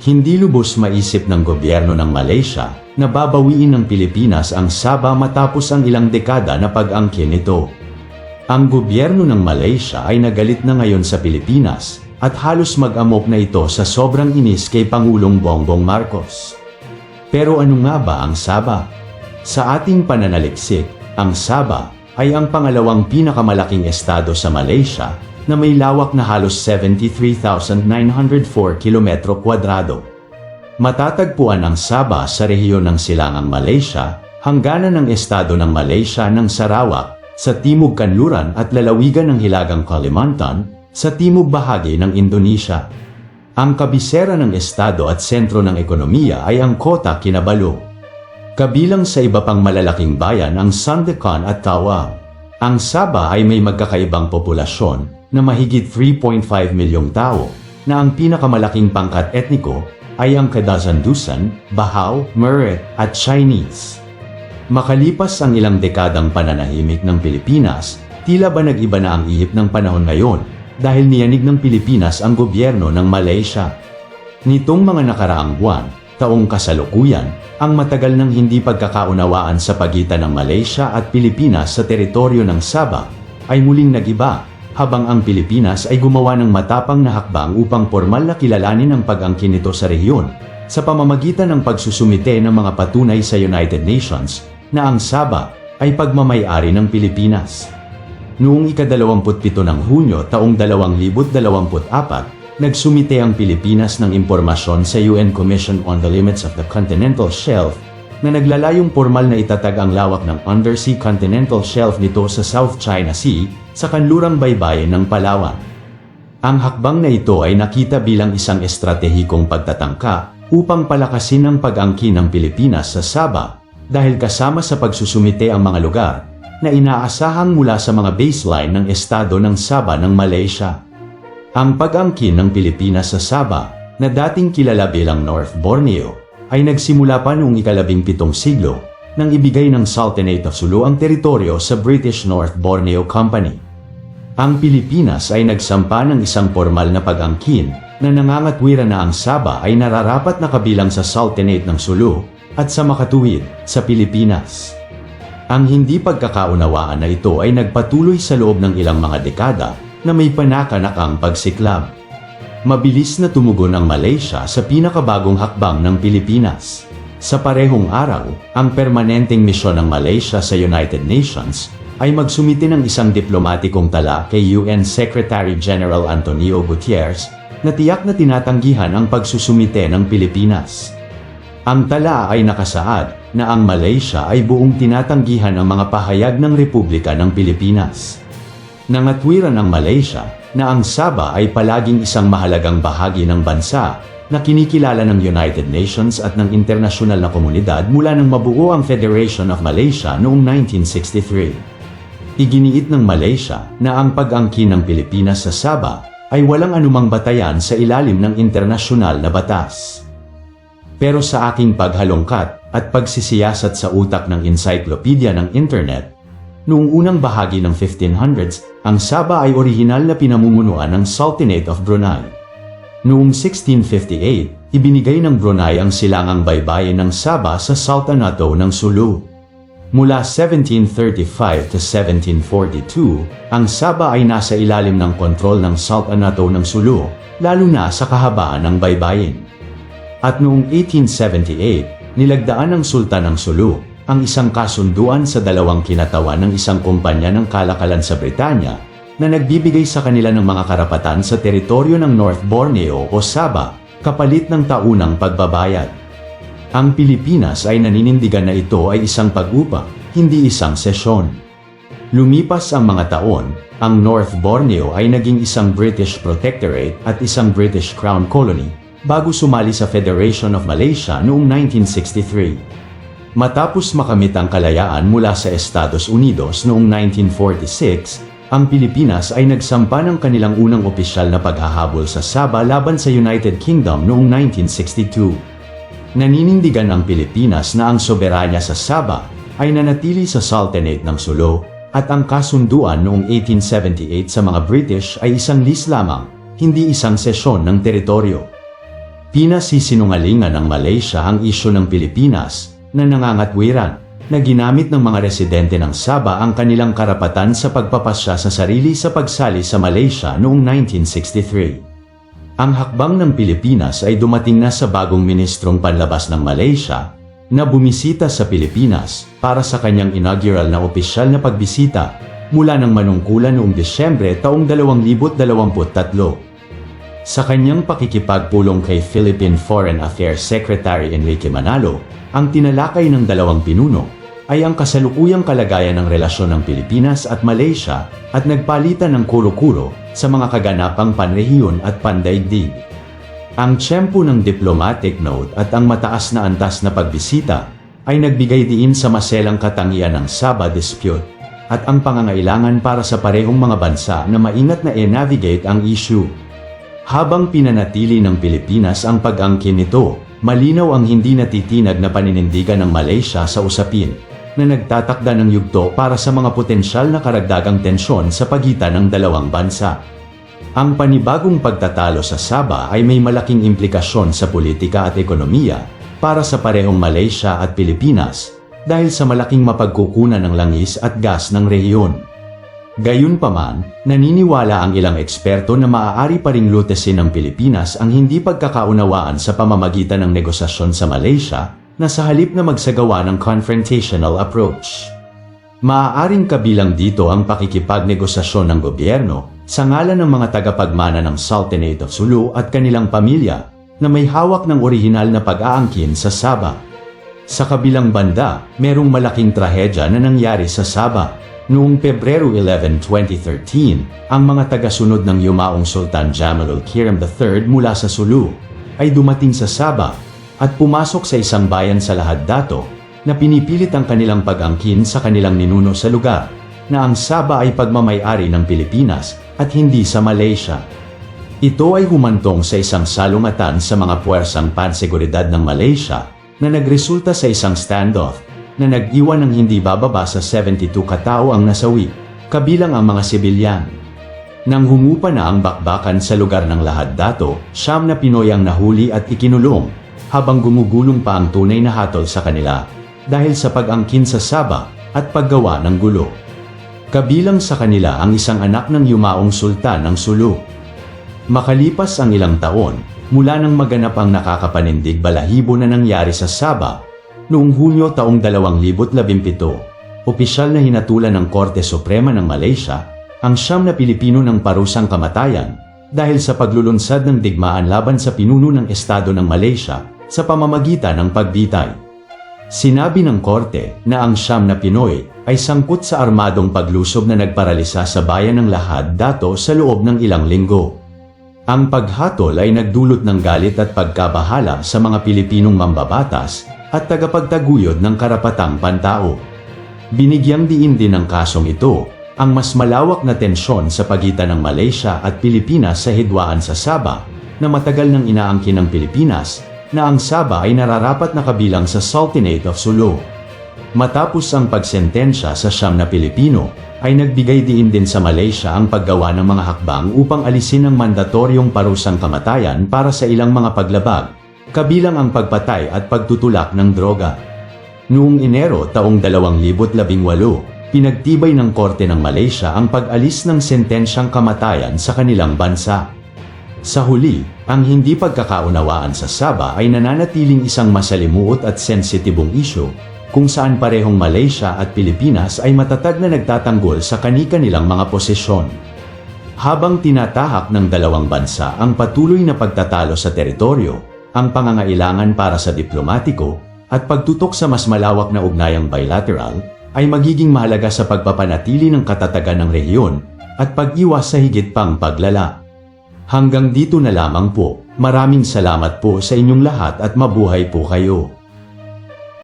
Hindi lubos maisip ng gobyerno ng Malaysia na babawiin ng Pilipinas ang Sabah matapos ang ilang dekada na pag-angkin nito. Ang gobyerno ng Malaysia ay nagalit na ngayon sa Pilipinas at halos mag-amok na ito sa sobrang inis kay Pangulong Bongbong Marcos. Pero ano nga ba ang Sabah? Sa ating pananaliksik, ang Sabah ay ang pangalawang pinakamalaking estado sa Malaysia na may lawak na halos 73,904 kilometro kwadrado. Matatagpuan ang Sabah sa rehiyon ng Silangang Malaysia, hangganan ng estado ng Malaysia ng Sarawak, sa timog kanluran at lalawigan ng Hilagang Kalimantan, sa timog bahagi ng Indonesia. Ang kabisera ng estado at sentro ng ekonomiya ay ang Kota Kinabalu. Kabilang sa iba pang malalaking bayan ang Sandakan at Tawau. Ang Sabah ay may magkakaibang populasyon na mahigit 3.5 milyong tao na ang pinakamalaking pangkat etniko ay ang Kadazandusan, Bahaw, Murre at Chinese. Makalipas ang ilang dekadang pananahimik ng Pilipinas, tila ba nag-iba na ang ihip ng panahon ngayon dahil niyanig ng Pilipinas ang gobyerno ng Malaysia. Nitong mga nakaraang buwan, taong kasalukuyan, ang matagal ng hindi pagkakaunawaan sa pagitan ng Malaysia at Pilipinas sa teritoryo ng Sabah ay muling nagiba habang ang Pilipinas ay gumawa ng matapang na hakbang upang formal na kilalanin ang pag-angkin nito sa rehiyon sa pamamagitan ng pagsusumite ng mga patunay sa United Nations na ang Sabah ay pagmamayari ng Pilipinas. Noong ika-27 ng Hunyo taong 2024, nagsumite ang Pilipinas ng impormasyon sa UN Commission on the Limits of the Continental Shelf na naglalayong formal na itatag ang lawak ng undersea continental shelf nito sa South China Sea sa kanlurang baybayin ng Palawan. Ang hakbang na ito ay nakita bilang isang estratehikong pagtatangka upang palakasin ang pag-angkin ng Pilipinas sa Sabah dahil kasama sa pagsusumite ang mga lugar na inaasahang mula sa mga baseline ng estado ng Sabah ng Malaysia. Ang pag-angkin ng Pilipinas sa Sabah, na dating kilala bilang North Borneo, ay nagsimula pa noong ikalabing pitong siglo nang ibigay ng Sultanate of Sulu ang teritoryo sa British North Borneo Company. Ang Pilipinas ay nagsampa ng isang formal na pag-angkin na nangangatwira na ang Sabah ay nararapat na kabilang sa Sultanate ng Sulu at sa makatuwid sa Pilipinas. Ang hindi pagkakaunawaan na ito ay nagpatuloy sa loob ng ilang mga dekada na may panakanakang pagsiklab. Mabilis na tumugon ang Malaysia sa pinakabagong hakbang ng Pilipinas. Sa parehong araw, ang permanenteng misyon ng Malaysia sa United Nations ay magsumite ng isang diplomatikong tala kay UN Secretary General Antonio Gutierrez na tiyak na tinatanggihan ang pagsusumite ng Pilipinas. Ang tala ay nakasaad na ang Malaysia ay buong tinatanggihan ang mga pahayag ng Republika ng Pilipinas. Nangatwiran ng Malaysia na ang Sabah ay palaging isang mahalagang bahagi ng bansa na kinikilala ng United Nations at ng internasyonal na komunidad mula nang mabuo ang Federation of Malaysia noong 1963. Iginiit ng Malaysia na ang pag-angkin ng Pilipinas sa Sabah ay walang anumang batayan sa ilalim ng internasyonal na batas. Pero sa aking paghalongkat at pagsisiyasat sa utak ng encyclopedia ng internet, noong unang bahagi ng 1500s, ang Sabah ay orihinal na pinamumunuan ng Sultanate of Brunei. Noong 1658, ibinigay ng Brunei ang silangang baybayin ng Sabah sa Sultanato ng Sulu. Mula 1735 to 1742, ang Sabah ay nasa ilalim ng kontrol ng Sultanato ng Sulu, lalo na sa kahabaan ng baybayin. At noong 1878, nilagdaan ng Sultan ng Sulu ang isang kasunduan sa dalawang kinatawan ng isang kumpanya ng kalakalan sa Britanya na nagbibigay sa kanila ng mga karapatan sa teritoryo ng North Borneo o Sabah kapalit ng taunang pagbabayad. Ang Pilipinas ay naninindigan na ito ay isang pag-upa, hindi isang sesyon. Lumipas ang mga taon, ang North Borneo ay naging isang British protectorate at isang British Crown Colony bago sumali sa Federation of Malaysia noong 1963. Matapos makamit ang kalayaan mula sa Estados Unidos noong 1946, ang Pilipinas ay nagsampa ng kanilang unang opisyal na paghahabol sa Sabah laban sa United Kingdom noong 1962. Naninindigan ang Pilipinas na ang soberanya sa Sabah ay nanatili sa Sultanate ng Sulu at ang kasunduan noong 1878 sa mga British ay isang lis lamang, hindi isang sesyon ng teritoryo. Pinasisinungalingan ng Malaysia ang isyu ng Pilipinas na nangangatwiran na ginamit ng mga residente ng Sabah ang kanilang karapatan sa pagpapasya sa sarili sa pagsali sa Malaysia noong 1963. Ang hakbang ng Pilipinas ay dumating na sa bagong ministrong panlabas ng Malaysia na bumisita sa Pilipinas para sa kanyang inaugural na opisyal na pagbisita mula ng manungkulan noong Disyembre taong 2023. Sa kanyang pakikipagpulong kay Philippine Foreign Affairs Secretary Enrique Manalo, ang tinalakay ng dalawang pinuno ay ang kasalukuyang kalagayan ng relasyon ng Pilipinas at Malaysia at nagpalitan ng kuro-kuro sa mga kaganapang panrehiyon at pandaigdig. Ang tiyempo ng diplomatic note at ang mataas na antas na pagbisita ay nagbigay diin sa maselang katangian ng Sabah dispute at ang pangangailangan para sa parehong mga bansa na maingat na e-navigate ang issue. Habang pinanatili ng Pilipinas ang pag-angkin nito, malinaw ang hindi natitinag na paninindigan ng Malaysia sa usapin na nagtatakda ng yugto para sa mga potensyal na karagdagang tensyon sa pagitan ng dalawang bansa. Ang panibagong pagtatalo sa Sabah ay may malaking implikasyon sa politika at ekonomiya para sa parehong Malaysia at Pilipinas dahil sa malaking mapagkukunan ng langis at gas ng rehiyon. Gayunpaman, naniniwala ang ilang eksperto na maaari pa ring lutesin ng Pilipinas ang hindi pagkakaunawaan sa pamamagitan ng negosasyon sa Malaysia na sa halip na magsagawa ng confrontational approach. Maaaring kabilang dito ang pakikipagnegosasyon ng gobyerno sa ngalan ng mga tagapagmana ng Sultanate of Sulu at kanilang pamilya na may hawak ng orihinal na pag-aangkin sa Sabah. Sa kabilang banda, merong malaking trahedya na nangyari sa Sabah. Noong Pebrero 11, 2013, ang mga tagasunod ng yumaong Sultan Jamalul Kiram III mula sa Sulu ay dumating sa Sabah at pumasok sa isang bayan sa Lahad Dato na pinipilit ang kanilang pag-angkin sa kanilang ninuno sa lugar na ang Sabah ay pagmamayari ng Pilipinas at hindi sa Malaysia. Ito ay humantong sa isang salungatan sa mga puwersang panseguridad ng Malaysia na nagresulta sa isang standoff na nag-iwan ng hindi bababa sa 72 katao ang nasawi, kabilang ang mga sibilyan. Nang humupa na ang bakbakan sa lugar ng Lahad Dato, siyam na Pinoy ang nahuli at ikinulong, habang gumugulong pa ang tunay na hatol sa kanila dahil sa pag-angkin sa Saba at paggawa ng gulo. Kabilang sa kanila ang isang anak ng yumaong sultan ng Sulu. Makalipas ang ilang taon, mula nang maganap ang nakakapanindig balahibo na nangyari sa Saba, noong Hunyo taong 2017, opisyal na hinatulan ng Korte Suprema ng Malaysia ang siyam na Pilipino ng parusang kamatayan dahil sa paglulunsad ng digmaan laban sa pinuno ng Estado ng Malaysia sa pamamagitan ng pagbitay. Sinabi ng korte na ang siyam na Pinoy ay sangkot sa armadong paglusob na nagparalisa sa bayan ng Lahad dato sa loob ng ilang linggo. Ang paghatol ay nagdulot ng galit at pagkabahala sa mga Pilipinong mambabatas at tagapagtaguyod ng karapatang pantao. Binigyang diin din ng kasong ito ang mas malawak na tensyon sa pagitan ng Malaysia at Pilipinas sa hidwaan sa Sabah na matagal nang inaangkin ng Pilipinas na ang Sabah ay nararapat na kabilang sa Sultanate of Sulu. Matapos ang pagsentensya sa siyam na Pilipino, ay nagbigay diin din sa Malaysia ang paggawa ng mga hakbang upang alisin ang mandatoryong parusang kamatayan para sa ilang mga paglabag kabilang ang pagpatay at pagtutulak ng droga. Noong Enero taong 2018, pinagtibay ng Korte ng Malaysia ang pag-alis ng sentensyang kamatayan sa kanilang bansa. Sa huli, ang hindi pagkakaunawaan sa Sabah ay nananatiling isang masalimuot at sensitibong isyo kung saan parehong Malaysia at Pilipinas ay matatag na nagtatanggol sa kani-kanilang mga posisyon. Habang tinatahak ng dalawang bansa ang patuloy na pagtatalo sa teritoryo, ang pangangailangan para sa diplomatiko at pagtutok sa mas malawak na ugnayang bilateral ay magiging mahalaga sa pagpapanatili ng katatagan ng rehiyon at pag-iwas sa higit pang paglala. Hanggang dito na lamang po. Maraming salamat po sa inyong lahat at mabuhay po kayo.